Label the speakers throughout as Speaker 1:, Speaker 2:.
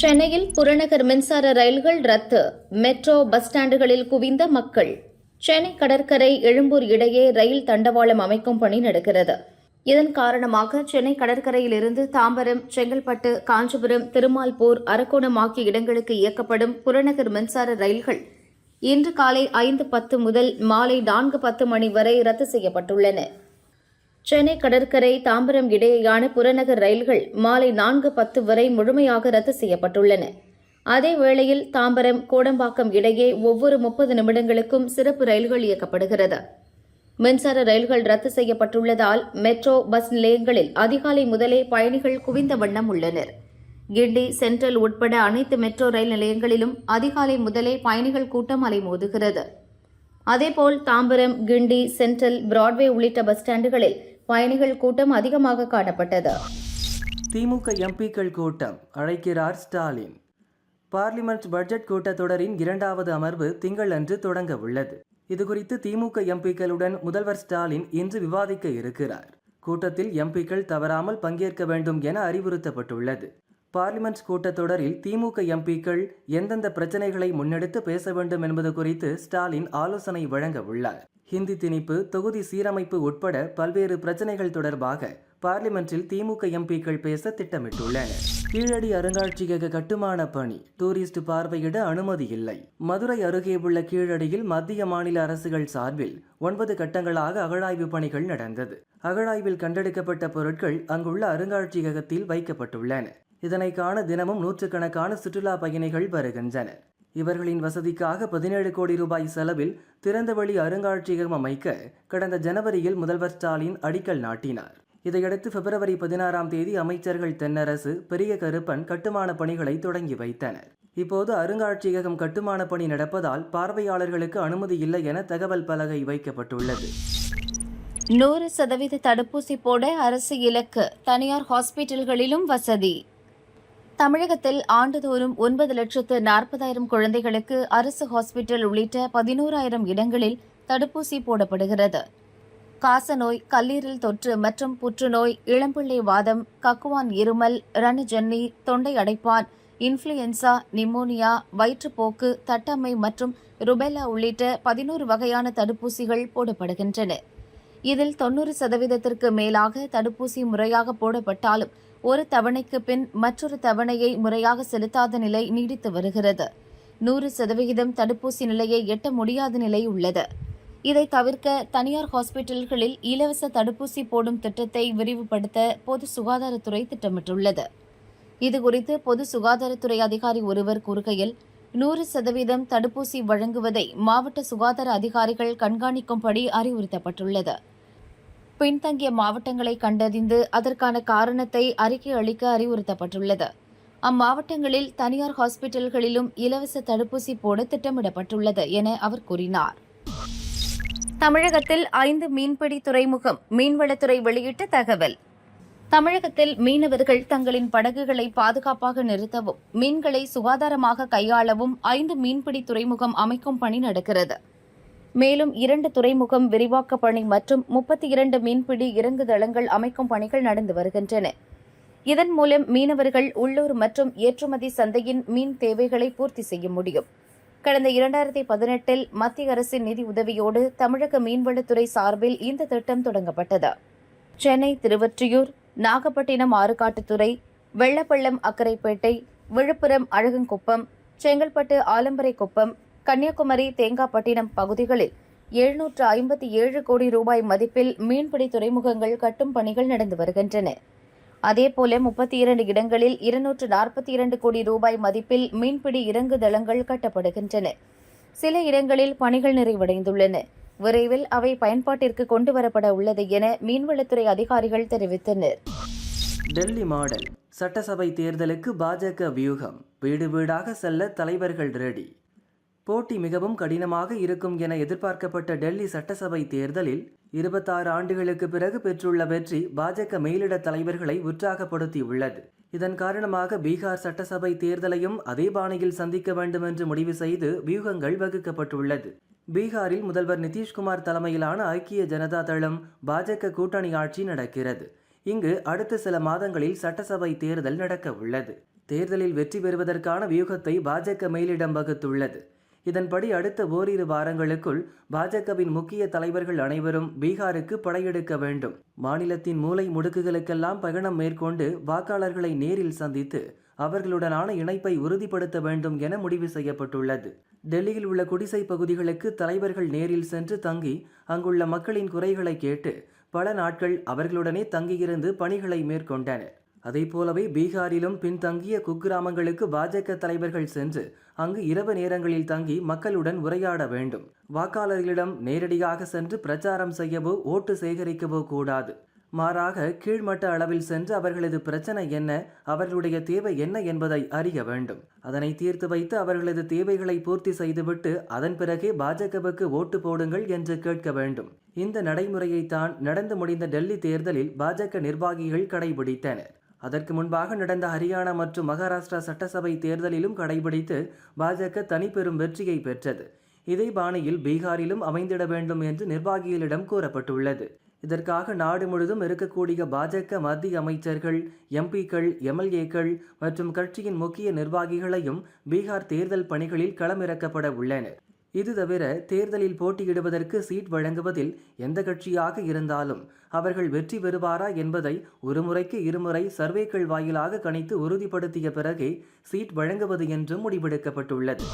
Speaker 1: சென்னையில் புறநகர் மின்சார ரயில்கள் ரத்து. மெட்ரோ பஸ் ஸ்டாண்டுகளில் குவிந்த மக்கள். சென்னை கடற்கரை எழும்பூர் இடையே ரயில் தண்டவாளம் அமைக்கும் பணி நடக்கிறது. இதன் காரணமாக சென்னை கடற்கரையிலிருந்து தாம்பரம் செங்கல்பட்டு காஞ்சிபுரம் திருமால்பூர் அரக்கோணம் ஆகிய இடங்களுக்கு இயக்கப்படும் புறநகர் மின்சார ரயில்கள் இன்று காலை ஐந்து பத்து முதல் மாலை நான்கு பத்து மணி வரை ரத்து செய்யப்பட்டுள்ளன. சென்னை கடற்கரை தாம்பரம் இடையேயான புறநகர் ரயில்கள் மாலை நான்கு பத்து வரை முழுமையாக ரத்து செய்யப்பட்டுள்ளன. அதே வேளையில் தாம்பரம் கோடம்பாக்கம் இடையே ஒவ்வொரு முப்பது நிமிடங்களுக்கும் சிறப்பு ரயில்கள் இயக்கப்படுகிறது. மின்சார ரயில்கள் ரத்து செய்யப்பட்டுள்ளதால் மெட்ரோ பஸ் நிலையங்களில் அதிகாலை முதலே பயணிகள் குவிந்த வண்ணம் உள்ளனர். கிண்டி சென்ட்ரல் உட்பட அனைத்து மெட்ரோ ரயில் நிலையங்களிலும் அதிகாலை முதலே பயணிகள் கூட்டம் அலைமோதுகிறது அதேபோல் தாம்பரம் கிண்டி சென்ட்ரல் பிராட்வே உள்ளிட்ட பஸ் ஸ்டாண்டுகளில் பயணிகள் கூட்டம் அதிகமாக காணப்பட்டது.
Speaker 2: திமுக எம்பிக்கள் கூட்டம் அழைக்கிறார் ஸ்டாலின். பார்லிமெண்ட் பட்ஜெட் கூட்டத்தொடரின் இரண்டாவது அமர்வு திங்களன்று தொடங்க உள்ளது இதுகுறித்து திமுக எம்பிக்களுடன் முதல்வர் ஸ்டாலின் இன்று விவாதிக்க இருக்கிறார். கூட்டத்தில் எம்பிக்கள் தவறாமல் பங்கேற்க வேண்டும் என அறிவுறுத்தப்பட்டுள்ளது. பார்லிமெண்ட் கூட்டத்தொடரில் திமுக எம்பிக்கள் எந்தெந்த பிரச்சனைகளை முன்னெடுத்து பேச வேண்டும் என்பது குறித்து ஸ்டாலின் ஆலோசனை வழங்க உள்ளார். ஹிந்தி திணிப்பு தொகுதி சீரமைப்பு உட்பட பல்வேறு பிரச்சனைகள் தொடர்பாக பார்லிமென்ட்டில் திமுக எம்பிக்கள் பேச திட்டமிட்டுள்ளனர். கீழடி அருங்காட்சியக கட்டுமான பணி டூரிஸ்ட் பார்வையிட அனுமதி இல்லை. மதுரை அருகே உள்ள கீழடியில் மத்திய மாநில அரசுகள் சார்பில் ஒன்பது கட்டங்களாக அகழாய்வு பணிகள் நடந்தது. அகழாய்வில் கண்டெடுக்கப்பட்ட பொருட்கள் அங்குள்ள அருங்காட்சியகத்தில் வைக்கப்பட்டுள்ளன. இதனை காண தினமும் நூற்றுக்கணக்கான சுற்றுலா பயணிகள் வருகின்றனர். இவர்களின் வசதிக்காக பதினேழு கோடி ரூபாய் செலவில் திறந்தவெளி அருங்காட்சியகம் அமைக்க கடந்த ஜனவரியில் முதல்வர் ஸ்டாலின் அடிக்கல் நாட்டினார். இதையடுத்து பிப்ரவரி பதினாறாம் தேதி அமைச்சர்கள் தென்னரசு பெரிய கருப்பன் கட்டுமான பணிகளை தொடங்கி வைத்தனர். இப்போது அருங்காட்சியகம் கட்டுமான பணி நடப்பதால் பார்வையாளர்களுக்கு அனுமதி இல்லை என தகவல் பலகை வைக்கப்பட்டுள்ளது.
Speaker 1: நூறு சதவீத தடுப்பூசி போட அரசு இலக்கு. தனியார் ஹாஸ்பிட்டல்களிலும் வசதி. தமிழகத்தில் ஆண்டுதோறும் ஒன்பது லட்சத்து நாற்பதாயிரம் குழந்தைகளுக்கு அரசு ஹாஸ்பிட்டல் உள்ளிட்ட பதினோராயிரம் இடங்களில் தடுப்பூசி போடப்படுகிறது. காசநோய் கல்லீரல் தொற்று மற்றும் புற்றுநோய் இளம்பிள்ளை வாதம் கக்குவான் இருமல் ரணஜன்னி தொண்டை அடைப்பான் இன்ஃப்ளூயன்சா நிமோனியா வயிற்றுப்போக்கு தட்டம்மை மற்றும் ருபெல்லா உள்ளிட்ட பதினோரு வகையான தடுப்பூசிகள் போடப்படுகின்றன. இதில் தொன்னூறு சதவீதத்திற்கு மேலாக தடுப்பூசி முறையாக போடப்பட்டாலும் ஒரு தவணைக்கு பின் மற்றொரு தவணையை முறையாக செலுத்தாத நிலை நீடித்து வருகிறது. நூறு சதவிகிதம் தடுப்பூசி நிலையை எட்ட முடியாத நிலை உள்ளது. இதை தவிர்க்க தனியார் ஹாஸ்பிட்டல்களில் இலவச தடுப்பூசி போடும் திட்டத்தை விரிவுபடுத்த பொது சுகாதாரத்துறை திட்டமிட்டுள்ளது. இதுகுறித்து பொது சுகாதாரத்துறை அதிகாரி ஒருவர் கூறுகையில் நூறு சதவீதம் தடுப்பூசி வழங்குவதை மாவட்ட சுகாதார அதிகாரிகள் கண்காணிக்கும்படி அறிவுறுத்தப்பட்டுள்ளது. பின்தங்கிய மாவட்டங்களை கண்டறிந்து அதற்கான காரணத்தை அறிக்கை அளிக்க அறிவுறுத்தப்பட்டுள்ளது. அம்மாவட்டங்களில் தனியார் ஹாஸ்பிட்டல்களிலும் இலவச தடுப்பூசி போட திட்டமிடப்பட்டுள்ளது என அவர் கூறினார். தமிழகத்தில் ஐந்து மீன்பிடி துறைமுகம் மீன்வளத்துறை வெளியிட்ட தகவல். தமிழகத்தில் மீனவர்கள் தங்களின் படகுகளை பாதுகாப்பாக நிறுத்தவும் மீன்களை சுகாதாரமாக கையாளவும் ஐந்து மீன்பிடி துறைமுகம் அமைக்கும் பணி நடக்கிறது. மேலும் இரண்டு துறைமுகம் விரிவாக்க பணி மற்றும் முப்பத்தி இரண்டு மீன்பிடி இறங்கு தளங்கள் அமைக்கும் பணிகள் நடந்து வருகின்றன. இதன் மூலம் மீனவர்கள் உள்ளூர் மற்றும் ஏற்றுமதி சந்தையின் மீன் தேவைகளை பூர்த்தி செய்ய முடியும். கடந்த இரண்டாயிரத்தி பதினெட்டில் மத்திய அரசின் நிதி உதவியோடு தமிழக மீன்வளத்துறை சார்பில் இந்த திட்டம் தொடங்கப்பட்டது. சென்னை திருவொற்றியூர் நாகப்பட்டினம் ஆறுகாட்டுத்துறை வெள்ளப்பள்ளம் அக்கரைப்பேட்டை விழுப்புரம் அழகங்குப்பம் செங்கல்பட்டு ஆலம்பரைக்குப்பம் கன்னியாகுமரி தேங்காப்பட்டினம் பகுதிகளில் எழுநூற்று ஐம்பத்தி ஏழு கோடி ரூபாய் மதிப்பில் மீன்பிடி துறைமுகங்கள் கட்டும் பணிகள் நடந்து வருகின்றன. அதேபோல முப்பத்தி இரண்டு இடங்களில் இருநூற்று நாற்பத்தி இரண்டு கோடி ரூபாய் மதிப்பில் மீன்பிடி இறங்கு தளங்கள் கட்டப்படுகின்றன. சில இடங்களில் பணிகள் நிறைவடைந்துள்ளன. விரைவில் அவை பயன்பாட்டிற்கு கொண்டு வரப்பட உள்ளது என மீன்வளத்துறை அதிகாரிகள் தெரிவித்தனர்.
Speaker 2: டெல்லி மாடல் சட்டசபை தேர்தலுக்கு பாஜக வியூகம். வீடு வீடாக செல்ல தலைவர்கள் ரெடி. போட்டி மிகவும் கடினமாக இருக்கும் என எதிர்பார்க்கப்பட்ட டெல்லி சட்டசபை தேர்தலில் இருபத்தாறு ஆண்டுகளுக்கு பிறகு பெற்றுள்ள வெற்றி பாஜக மேலிட தலைவர்களை உற்சாகப்படுத்தியுள்ளது. இதன் காரணமாக பீகார் சட்டசபை தேர்தலையும் அதே பாணியில் சந்திக்க வேண்டும் என்று முடிவு செய்து வியூகங்கள் வகுக்கப்பட்டுள்ளது. பீகாரில் முதல்வர் நிதிஷ்குமார் தலைமையிலான ஐக்கிய ஜனதா தளம் பாஜக கூட்டணி ஆட்சி நடக்கிறது. இங்கு அடுத்த சில மாதங்களில் சட்டசபை தேர்தல் நடக்க உள்ளது தேர்தலில் வெற்றி பெறுவதற்கான வியூகத்தை பாஜக மேலிடம் வகுத்துள்ளது. இதன்படி அடுத்த ஓரிரு வாரங்களுக்குள் பாஜகவின் முக்கிய தலைவர்கள் அனைவரும் பீகாருக்கு படையெடுக்க வேண்டும். மாநிலத்தின் மூலை முடுக்குகளுக்கெல்லாம் பயணம் மேற்கொண்டு வாக்காளர்களை நேரில் சந்தித்து அவர்களுடனான இணைப்பை உறுதிப்படுத்த வேண்டும் என முடிவு செய்யப்பட்டுள்ளது. டெல்லியில் உள்ள குடிசை பகுதிகளுக்கு தலைவர்கள் நேரில் சென்று தங்கி அங்குள்ள மக்களின் குறைகளை கேட்டு பல நாட்கள் அவர்களுடனே தங்கியிருந்து பணிகளை மேற்கொண்டனர். அதைப் போலவே பீகாரிலும் பின்தங்கிய குக்கிராமங்களுக்கு பாஜக தலைவர்கள் சென்று அங்கு இரவு நேரங்களில் தங்கி மக்களுடன் உரையாட வேண்டும். வாக்காளர்களிடம் நேரடியாக சென்று பிரச்சாரம் செய்யவோ ஓட்டு சேகரிக்கவோ கூடாது. மாறாக கீழ்மட்ட அளவில் சென்று அவர்களது பிரச்சனை என்ன அவர்களுடைய தேவை என்ன என்பதை அறிய வேண்டும். அதனை தீர்த்து வைத்து அவர்களது தேவைகளை பூர்த்தி செய்துவிட்டு அதன் பிறகே பாஜகவுக்கு ஓட்டு போடுங்கள் என்று கேட்க வேண்டும். இந்த நடைமுறையைத்தான் நடந்து முடிந்த டெல்லி தேர்தலில் பாஜக நிர்வாகிகள் கடைபிடித்தனர். அதற்கு முன்பாக நடந்த ஹரியானா மற்றும் மகாராஷ்டிரா சட்டசபை தேர்தலிலும் கடைபிடித்து பாஜக தனிப்பெரும் வெற்றியை பெற்றது. இதே பாணியில் பீகாரிலும் அமைந்திட வேண்டும் என்று நிர்வாகிகளிடம் கூறப்பட்டுள்ளது. இதற்காக நாடு முழுதும் இருக்கக்கூடிய பாஜக மத்திய அமைச்சர்கள் எம்பிக்கள் எம்எல்ஏக்கள் மற்றும் கட்சியின் முக்கிய நிர்வாகிகளையும் பீகார் தேர்தல் பணிகளில் களமிறக்கப்பட உள்ளனர். இது தவிர தேர்தலில் போட்டியிடுவதற்கு சீட் வழங்குவதில் எந்த கட்சியாக இருந்தாலும் அவர்கள் வெற்றி பெறுவாரா என்பதை ஒரு முறைக்கு இருமுறை சர்வேக்கள் வாயிலாக கணித்து உறுதிப்படுத்திய பிறகே சீட் வழங்குவது என்றும் முடிவெடுக்கப்பட்டுள்ளது.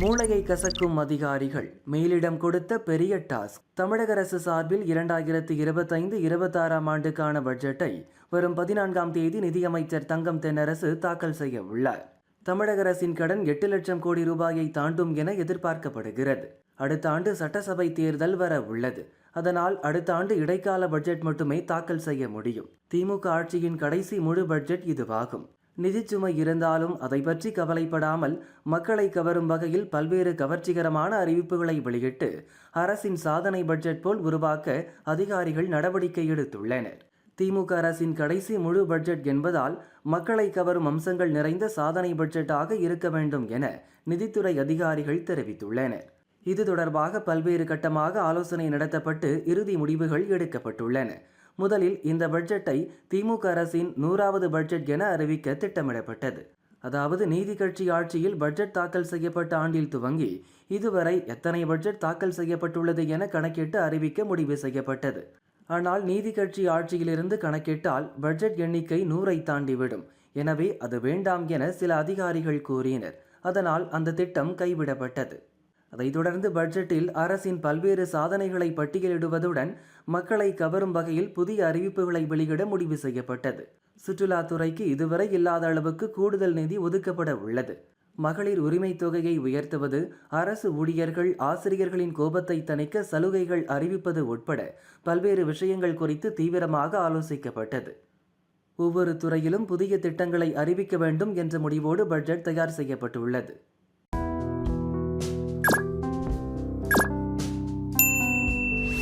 Speaker 2: மூளையை கசக்கும் அதிகாரிகள் மேலிடம் கொடுத்த பெரிய டாஸ்க். தமிழக அரசு சார்பில் இரண்டாயிரத்து இருபத்தைந்து இருபத்தாறாம் ஆண்டுக்கான பட்ஜெட்டை வரும் பதினான்காம் தேதி நிதியமைச்சர் தங்கம் தென்னரசு தாக்கல் செய்ய உள்ளார். தமிழக அரசின் கடன் எட்டு லட்சம் கோடி ரூபாயை தாண்டும் என எதிர்பார்க்கப்படுகிறது. அடுத்த ஆண்டு சட்டசபை தேர்தல் வர உள்ளது. அதனால் அடுத்த ஆண்டு இடைக்கால பட்ஜெட் மட்டுமே தாக்கல் செய்ய முடியும். திமுக ஆட்சியின் கடைசி முழு பட்ஜெட் இதுவாகும். நிதிச்சுமை இருந்தாலும் அதை பற்றி கவலைப்படாமல் மக்களை கவரும் வகையில் பல்வேறு கவர்ச்சிகரமான அறிவிப்புகளை வெளியிட்டு அரசின் சாதனை பட்ஜெட் போல் உருவாக்க அதிகாரிகள் நடவடிக்கை எடுத்துள்ளனர். திமுக அரசின் கடைசி முழு பட்ஜெட் என்பதால் மக்களை கவரும் அம்சங்கள் நிறைந்த சாதனை பட்ஜெட்டாக இருக்க வேண்டும் என நிதித்துறை அதிகாரிகள் தெரிவித்துள்ளனர். இது தொடர்பாக பல்வேறு கட்டமாக ஆலோசனை நடத்தப்பட்டு இறுதி முடிவுகள் எடுக்கப்பட்டுள்ளன. முதலில் இந்த பட்ஜெட்டை திமுக அரசின் நூறாவது பட்ஜெட் என அறிவிக்க திட்டமிடப்பட்டது. அதாவது நீதி கட்சி ஆட்சியில் பட்ஜெட் தாக்கல் செய்யப்பட்ட ஆண்டில் துவங்கி இதுவரை எத்தனை பட்ஜெட் தாக்கல் செய்யப்பட்டுள்ளது என கணக்கிட்டு அறிவிக்க முடிவு செய்யப்பட்டது. ஆனால் நீதி கட்சி ஆட்சியிலிருந்து கணக்கிட்டால் பட்ஜெட் எண்ணிக்கை நூறை தாண்டிவிடும். எனவே அது வேண்டாம் என சில அதிகாரிகள் கூறினர். அதனால் அந்த திட்டம் கைவிடப்பட்டது. அதைத் தொடர்ந்து பட்ஜெட்டில் அரசின் பல்வேறு சாதனைகளை பட்டியலிடுவதுடன் மக்களை கவரும் வகையில் புதிய அறிவிப்புகளை வெளியிட முடிவு செய்யப்பட்டது. சுற்றுலாத்துறைக்கு இதுவரை இல்லாத அளவுக்கு கூடுதல் நிதி ஒதுக்கப்பட உள்ளது. மகளிர் உரிமை தொகையை உயர்த்துவது அரசு ஊழியர்கள் ஆசிரியர்களின் கோபத்தை தணிக்க சலுகைகள் அறிவிப்பது உட்பட பல்வேறு விஷயங்கள் குறித்து தீவிரமாக ஆலோசிக்கப்பட்டது. ஒவ்வொரு துறையிலும் புதிய திட்டங்களை அறிவிக்க வேண்டும் என்ற முடிவோடு பட்ஜெட் தயார் செய்யப்பட்டுள்ளது.